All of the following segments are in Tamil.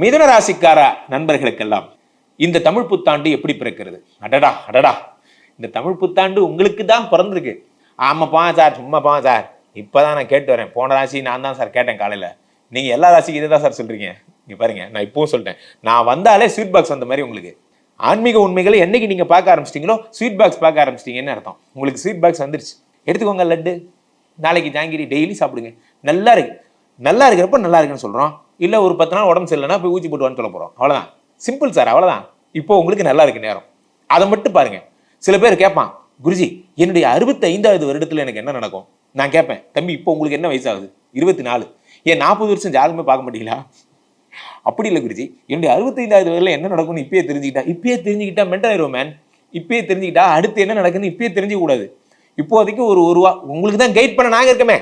மிதன ராசிக்கார நண்பர்களுக்கெல்லாம் இந்த தமிழ் புத்தாண்டு எப்படி பிறக்கிறது? அடடா அடடா. இந்த தமிழ் புத்தாண்டு உங்களுக்கு தான் பிறந்திருக்கு. ஆமாப்பா சார் சும்மாப்பா சார். இப்போதான் நான் கேட்டு வரேன். போன ராசி நான் தான் சார் கேட்டேன் காலையில். நீங்கள் எல்லா ராசிக்கும் இதை தான் சார் சொல்கிறீங்க இங்கே பாருங்க நான் இப்போவும் சொல்லிட்டேன். நான் வந்தாலே ஸ்வீட் பாக்ஸ் வந்த மாதிரி உங்களுக்கு. ஆன்மீக உண்மைகளை என்னைக்கு நீங்கள் பார்க்க ஆரம்பிச்சிட்டிங்களோ ஸ்வீட் பாக்ஸ் பார்க்க ஆரம்பிச்சிட்டிங்கன்னு அர்த்தம். உங்களுக்கு ஸ்வீட் பாக்ஸ் வந்துருச்சு. எடுத்துக்கோங்க லட்டு. நாளைக்கு ஜாங்கிரி டெய்லி சாப்பிடுங்க. நல்லா இருக்குது நல்லா இருக்கிறப்ப நல்லா இருக்குன்னு சொல்கிறோம் இல்லை ஒரு பத்து நாள் உடம்பு சரியில்லைனா போய் ஊசி போட்டு சொல்ல போகிறோம் அவ்வளோதான் சிம்பிள் சார் அவ்வளோதான் இப்போ உங்களுக்கு நல்லா இருக்கு நேரம். அதை மட்டும் பாருங்கள் சில பேர் கேட்பான் குருஜி என்னுடைய அறுபத்தைந்தாவது வருடத்தில் எனக்கு என்ன நடக்கும்? நான் கேட்பேன் தம்பி இப்போ உங்களுக்கு என்ன வயசாகுது? இருபத்தி நாலு ஏன் நாற்பது வருஷம் ஜாதகமே பார்க்க மாட்டீங்களா? அப்படி இல்லை குருஜி. என்னுடைய அறுபத்தைந்தாவது வரையில் என்ன நடக்கும்னு இப்பயே தெரிஞ்சுக்கிட்டா இப்பயே தெரிஞ்சுக்கிட்டா மென்டல் ஆயிரும் மேன் இப்பயே தெரிஞ்சுக்கிட்டா அடுத்து என்ன நடக்குதுன்னு இப்பயே தெரிஞ்சுக்கூடாது இப்போதைக்கு ஒரு ஒருவா உங்களுக்கு தான் கைட் பண்ண நாங்கள் இருக்கமே.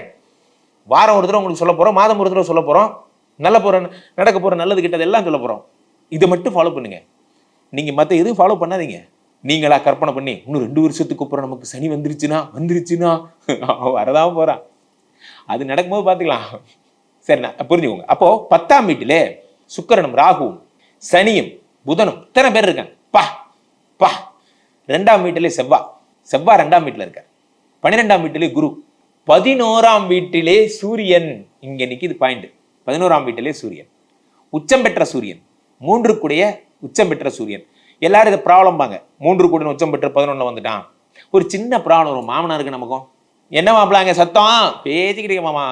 வாரம் ஒரு தடவை உங்களுக்கு சொல்ல போகிறோம் மாதம் ஒரு தடவை சொல்ல போகிறோம் நல்ல போகிற நடக்க போகிற நல்லது கிட்டது எல்லாம் சொல்ல போகிறோம் இதை மட்டும் ஃபாலோ பண்ணுங்கள் நீங்கள் மற்ற எதுவும் ஃபாலோ பண்ணாதீங்க. நீங்களா கற்பனை பண்ணி இன்னும் ரெண்டு வருஷத்துக்கு அப்புறம் நமக்கு சனி வந்துருச்சுன்னா வந்துருச்சுன்னா? வரதான் போகிறான் அது நடக்கும்போது பார்த்துக்கலாம். சரிண்ணா புரிஞ்சுக்கோங்க. அப்போது பத்தாம் வீட்டிலே சுக்கரனும் ராகுவும் சனியும் புதனும் இத்தனை பேர் இருக்காங்க. பா பா. ரெண்டாம் வீட்டிலே செவ்வா. செவ்வா ரெண்டாம் வீட்டில் இருக்கார். பன்னிரெண்டாம் வீட்டிலே குரு. பதினோராம் வீட்டிலே சூரியன் இங்க நிற்கிது பாயிண்ட் பதினோராம் வீட்டிலே சூரியன். உச்சம் பெற்ற சூரியன். மூன்று கூடிய உச்சம் பெற்ற சூரியன். எல்லாரும் இதை ப்ராப்ளம் பாங்க மூன்று கூடிய உச்சம் பெற்ற பதினொன்று வந்துட்டான். ஒரு சின்ன ப்ராப்ளம் வரும் மாமனாருக்கு நமக்கும். என்ன மாப்பிளாங்க சத்தம்? பேசிக்கிட்டே மாமா.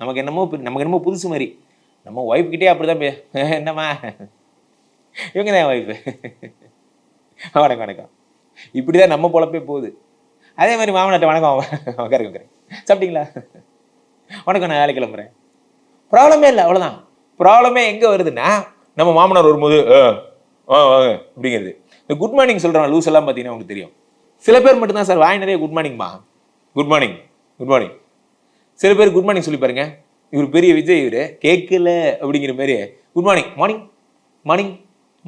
நமக்கு என்னமோ நமக்கு என்னமோ புதுசு மாதிரி. நம்ம ஒய்ஃப் கிட்டே அப்படிதான் பே என்னம்மா? இவங்க தான் ஒய்ஃபு வணக்கம் வணக்கம். இப்படி தான் நம்ம பொழப்பே போகுது. அதே மாதிரி மாமனாட்ட வணக்கம் உட்காரு உட்காரு சாப்பிட்டீங்களா? வணக்கம் நான் வேலை கிளம்புறேன். ப்ராப்ளமே இல்லை அவ்வளோதான் ப்ராப்ளமே எங்கே வருதுன்னா நம்ம மாமனார் வரும்போது அப்படிங்கிறது. இந்த குட் மார்னிங் சொல்கிறான் லூஸ் எல்லாம் பார்த்தீங்கன்னா உங்களுக்கு தெரியும். சில பேர் மட்டும்தான் சார் வாய் நிறைய குட் மார்னிங்மா குட் மார்னிங் குட் மார்னிங் சில பேர் குட் மார்னிங் சொல்லி பாருங்க. இவர் பெரிய விஜய் இவர். கேட்கல அப்படிங்கிற மாதிரி good morning morning morning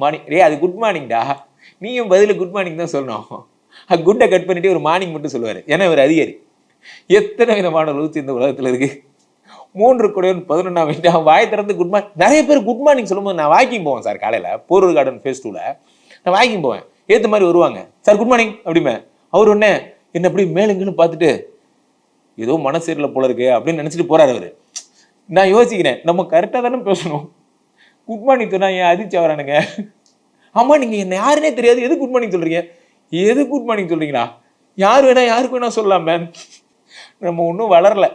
morning ரே அது குட் மார்னிங்டா நீயும் பதில் குட் மார்னிங் தான் சொல்லணும். குட்டை கட் பண்ணிட்டு ஒரு மார்னிங் மட்டும் சொல்லுவார். ஏன்னா இவர் அதிகாரி. எத்தனை விதமான ரூல்ஸ் இந்த உலகத்தில் இருக்கு? மூன்று குடையன் பதினொன்றாம் வீட்டு வாய் திறந்து குட் மார்னிங் நிறைய பேர் குட் மார்னிங் சொல்லும்போது நான் வாக்கிங் போவேன் சார் காலையில். போரூர் கார்டன் ஃபேஸ் டூவில் நான் வாக்கிங் போவேன். ஏற்ற மாதிரி வருவாங்க. சார் குட் மார்னிங் அப்படிமே அவர் உடனே என்ன அப்படி மேலுங்கன்னு பார்த்துட்டு ஏதோ மனசீரில் போல இருக்கு அப்படின்னு நினச்சிட்டு போகிறார் அவர். நான் யோசிக்கிறேன் நம்ம கரெக்டாக தானே பேசணும். குட் மார்னிங் சொன்னால் ஏன் அதிர்ச்சி வரானுங்க ஆமா நீங்க என்ன யாருன்னே தெரியாது. எது குட் மார்னிங் சொல்றீங்க? எது குட் மார்னிங் சொல்றீங்களா? யார் வேணா யாருக்கு வேணா சொல்லலாம் மேம் நம்ம ஒன்றும் வளரல.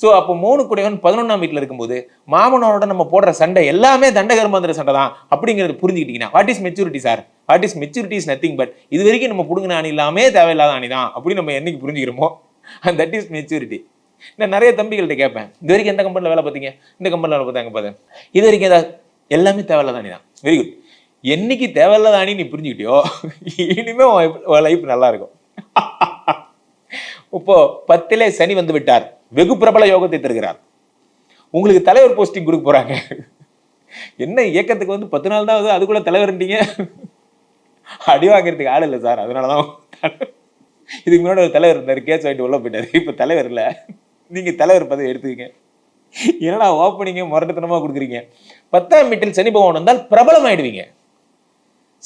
ஸோ அப்போ மூணு குடையவன் பதினொன்றாம் வீட்டில் இருக்கும்போது மாமனோட நம்ம போடுற சண்டை எல்லாமே தண்டகர்மாந்திர சண்டை தான் அப்படிங்கிறது புரிஞ்சுக்கிட்டீங்கன்னா what is maturity sir what is maturity is nothing but இது வரைக்கும் நம்ம பிடுங்கின அணி இல்லாமே தேவையில்லாத அணி தான் அப்படி நம்ம என்னைக்கு புரிஞ்சுக்கிறோமோ அண்ட் தட் இஸ் மெச்சூரிட்டி நான் நிறைய தம்பிகள்கிட்ட கேட்பேன் இது வரைக்கும் எந்த கம்பெனியில் வேலை பார்த்தீங்க? இந்த கம்பெனியில் வேலை பார்த்தாங்க பார்த்தேன் இது வரைக்கும் ஏதாவது எல்லாமே தேவையில்லாத அணி தான். வெரி குட் என்னைக்கு தேவையில்லாத அணி நீ புரிஞ்சுக்கிட்டியோ இனிமேல் உன் லைஃப் நல்லா இருக்கும். இப்போ பத்திலே சனி வந்து விட்டார். வெகு பிரபல யோகத்தை தருகிறார். உங்களுக்கு தலைவர் போஸ்டிங் கொடுக்க போறாங்க. என்ன இயக்கத்துக்கு வந்து பத்து நாள் தான் அதுக்குள்ள தலைவர்ன்றீங்க அடி வாங்குறதுக்கு ஆள் இல்லை சார் அதனாலதான் இதுக்கு முன்னாடி ஒரு தலைவர் இருந்தார் கேஸ் வாங்கிட்டு உள்ள போயிட்டார். இப்போ தலைவர் இல்லை. நீங்கள் தலைவர் பதவி எடுத்துக்கங்க. என்னடா ஓப்பனிங்க முரட்டுத்தனமாக கொடுக்குறீங்க? பத்தாம் வீட்டில் சனி பகவான் வந்தால் பிரபலம் ஆயிடுவீங்க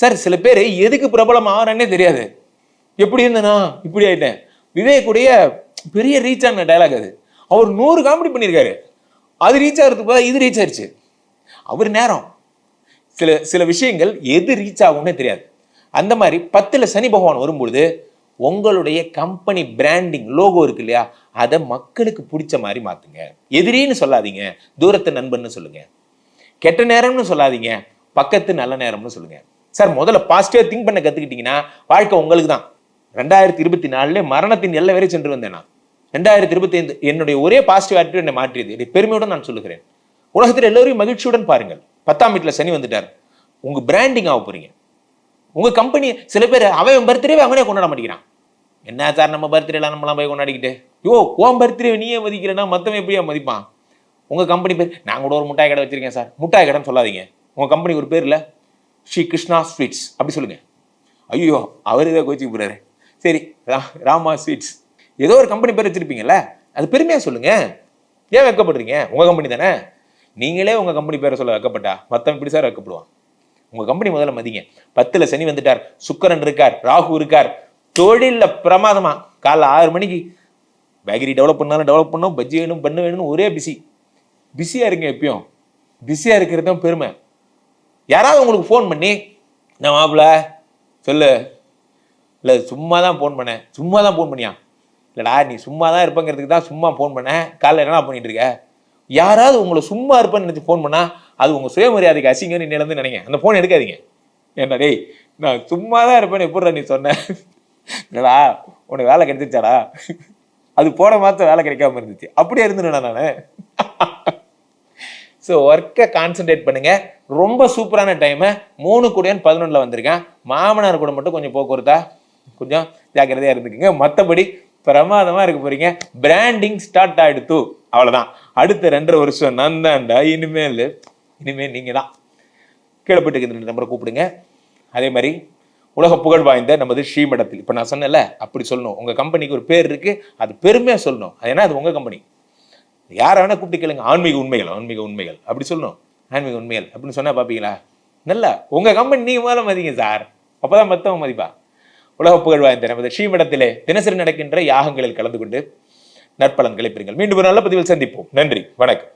சார் சில பேர் எதுக்கு பிரபலம் ஆகிறேன்னே தெரியாது. எப்படி இருந்தேனா? இப்படி ஆயிட்டேன். விவேக்குடைய பெரிய ரீச் ஆன டயலாக் அது. அவர் நூறு காமெடி பண்ணியிருக்காரு. அது ரீச் ஆகிறதுக்கு பதிலா இது ரீச் ஆயிடுச்சு அவர் நேரம். சில சில விஷயங்கள் எது ரீச் ஆகும்னே தெரியாது. அந்த மாதிரி பத்தில் சனி பகவான் வரும்பொழுது உங்களுடைய கம்பெனி பிராண்டிங் லோகோ இருக்கு இல்லையா? அதை மக்களுக்கு பிடிச்ச மாதிரி மாற்றுங்க எதிரின்னு சொல்லாதீங்க. தூரத்து நண்பன்னு சொல்லுங்க. கெட்ட நேரம்னு சொல்லாதீங்க. பக்கத்து நல்ல நேரம்னு சொல்லுங்க. சார் முதல்ல பாசிட்டிவாக திங்க் பண்ண கற்றுக்கிட்டிங்கன்னா வாழ்க்கை உங்களுக்கு தான் ரெண்டாயிரத்தி இருபத்தி நாலுல மரணத்தின் எல்லை வரை சென்று வந்தேன்? நான் ரெண்டாயிரத்தி இருபத்தி ஐந்து என்னுடைய ஒரே பாசிட்டிவ் ஆட்டிடியூட் என்னை மாற்றியது. இதை பெருமையுடன் நான் சொல்லுகிறேன். உலகத்தில் எல்லோரையும் மகிழ்ச்சியுடன் பாருங்கள். பத்தாம் வீட்டில் சனி வந்துட்டார். உங்க பிராண்டிங் ஆக போறீங்க. உங்க கம்பெனி சில பேர் அவன் பர்த்டேவே அவனே கொண்டாட மாட்டேங்கிறான். என்ன சார் நம்ம பர்த்டேலாம் நம்மளாம் போய் கொண்டாடிக்கிட்டு? யோ ஓம் பர்த்டே நீயே மதிக்கிறேன்னா மத்தவன் எப்படியா மதிப்பான்? உங்க கம்பெனி பேர் நான் கூட ஒரு முட்டாய் கடை வச்சிருக்கேன் சார். முட்டாய் கடைன்னு சொல்லாதீங்க. உங்க கம்பெனி ஒரு பேரில் ஸ்ரீ கிருஷ்ணா ஸ்வீட்ஸ். அப்படி சொல்லுங்க. ஐயோ அவர் இதை கோச்சிக்கு போறாரு. சரி ரா- ராமா ஸ்வீட்ஸ். ஏதோ ஒரு கம்பெனி பேர் வச்சுருப்பீங்கல்ல அது பெருமையாக சொல்லுங்கள் ஏன் வைக்கப்படுறீங்க உங்கள் கம்பெனி தானே? நீங்களே உங்கள் கம்பெனி பேரை சொல்ல வைக்கப்பட்டா மற்றவன் இப்படி சார் வைக்கப்படுவான் உங்கள் கம்பெனி முதல்ல மதிங்க. பத்தில் சனி வந்துட்டார் சுக்கரன் இருக்கார் ராகு இருக்கார் தொழிலில் பிரமாதமாக காலைல ஆறு மணிக்கு பேக்கரி டெவலப் பண்ணாலும் டெவலப் பண்ணணும் பஜ்ஜி வேணும் பண்ண வேணும்னு ஒரே பிஸி பிஸியாக இருங்க எப்பயும். பிஸியாக இருக்கிறது தான் பெருமை. யாராவது உங்களுக்கு ஃபோன் பண்ணி நான் மாப்பிள்ள சொல்லு இல்லை சும்மா தான் ஃபோன் பண்ணேன். சும்மா தான் ஃபோன் பண்ணியா இல்லைடா நீ சும்மா தான் இருப்பங்கிறதுக்கு தான் சும்மா ஃபோன் பண்ணேன். காலைல என்னடா பண்ணிட்டு இருக்க? யாராவது உங்களை சும்மா இருப்பேன்னு நினச்சி ஃபோன் பண்ணால் அது உங்கள் சுயமரியாதைக்கு அசிங்கன்னு இன்னிலேருந்து நினைங்க. அந்த ஃபோன் எடுக்காதீங்க. என்ன டேய் நான் சும்மா தான் இருப்பேன்னு எப்படிடா நீ சொன்ன? இல்லடா உனக்கு வேலை கிடைச்சிச்சாடா அது போன மாதம் வேலை கிடைக்காம இருந்துச்சு. அப்படியே இருந்துடா நான். ஸோ ஒர்க்கை கான்சென்ட்ரேட் பண்ணுங்கள் ரொம்ப சூப்பரான டைமை மூணு கூடயன் பதினொன்றில் வந்திருக்கேன். மாமனார் கூட மட்டும் கொஞ்சம் போக்குவரத்தா கொஞ்சம் ஜாக்கிரதையாக இருந்துக்குங்க. மற்றபடி பிரமாதமாக இருக்க போறீங்க. பிராண்டிங் ஸ்டார்ட் ஆயிடுத்து. அவ்வளோதான் அடுத்த ரெண்டரை வருஷம் நான் தான்டா இனிமேல் இனிமேல் நீங்கள் தான் கீழப்பட்டு இந்த நம்பரை கூப்பிடுங்க. அதே மாதிரி உலக புகழ் வாய்ந்த நமது ஸ்ரீமடத்தில். இப்போ நான் சொன்னேன்ல அப்படி சொல்லணும். உங்கள் கம்பெனிக்கு ஒரு பேர் இருக்குது அது பெருமையாக சொல்லணும். அது ஏன்னா அது உங்கள் கம்பெனி. யாரை வேணால் கூப்பிட்டு கேளுங்க. ஆன்மீக உண்மைகள் ஆன்மீக உண்மைகள். அப்படி சொல்லணும். ஆன்மீக உண்மைகள். அப்படின்னு சொன்னால் பார்ப்பீங்களா நல்லா. உங்கள் கம்பெனி நீங்கள் முதல்ல மதிங்க சார். அப்பதான் மற்றவங்க மதிப்பா? உலக புகழ் வாய்ந்த நமது ஸ்ரீமடத்திலே தினசரி நடக்கின்ற யாகங்களில் கலந்து கொண்டு நற்பலன்களை பெறுங்கள். மீண்டும் ஒரு நல்ல பதிவில் சந்திப்போம். நன்றி. வணக்கம்.